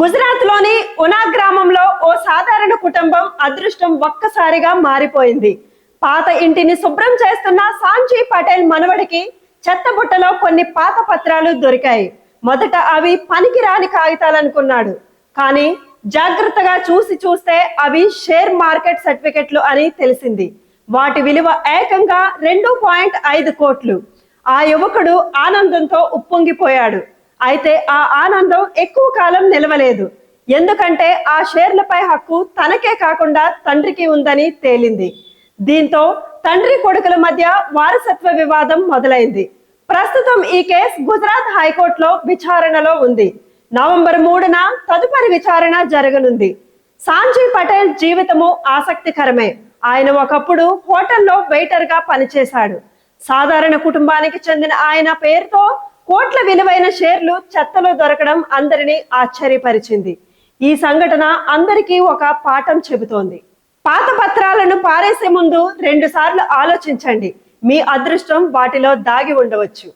గుజరాత్లోని ఉనా గ్రామంలో ఓ సాధారణ కుటుంబం అదృష్టం ఒక్కసారిగా మారిపోయింది. పాత ఇంటిని శుభ్రం చేస్తున్న సాంజీ పటేల్ మనవడికి చెత్తబుట్టలో కొన్ని పాత పత్రాలు దొరికాయి. మొదట అవి పనికిరాని కాగితాలనుకున్నాడు. కానీ జాగ్రత్తగా చూసి చూస్తే అవి షేర్ మార్కెట్ సర్టిఫికెట్లు అని తెలిసింది. వాటి విలువ ఏకంగా రెండు పాయింట్ ఐదు కోట్లు. ఆ యువకుడు ఆనందంతో ఉప్పొంగిపోయాడు. అయితే ఆ ఆనందం ఎక్కువ కాలం నిలవలేదు. ఎందుకంటే ఆ షేర్లపై హక్కు తనకే కాకుండా తండ్రికి ఉందని తేలింది. దీంతో తండ్రి కొడుకుల మధ్య వారసత్వ వివాదం మొదలైంది. ప్రస్తుతం ఈ కేసు గుజరాత్ హైకోర్టులో విచారణలో ఉంది. నవంబర్ మూడున తదుపరి విచారణ జరగనుంది. సాంజీ పటేల్ జీవితము ఆసక్తికరమే. ఆయన ఒకప్పుడు హోటల్లో వెయిటర్గా పనిచేశాడు. సాధారణ కుటుంబానికి చెందిన ఆయన పేరుతో కోట్ల విలువైన షేర్లు చెత్తలో దొరకడం అందరినీ ఆశ్చర్యపరిచింది. ఈ సంఘటన అందరికీ ఒక పాఠం చెబుతోంది. పాత పత్రాలను పారేసే ముందు రెండు సార్లు ఆలోచించండి. మీ అదృష్టం వాటిలో దాగి ఉండవచ్చు.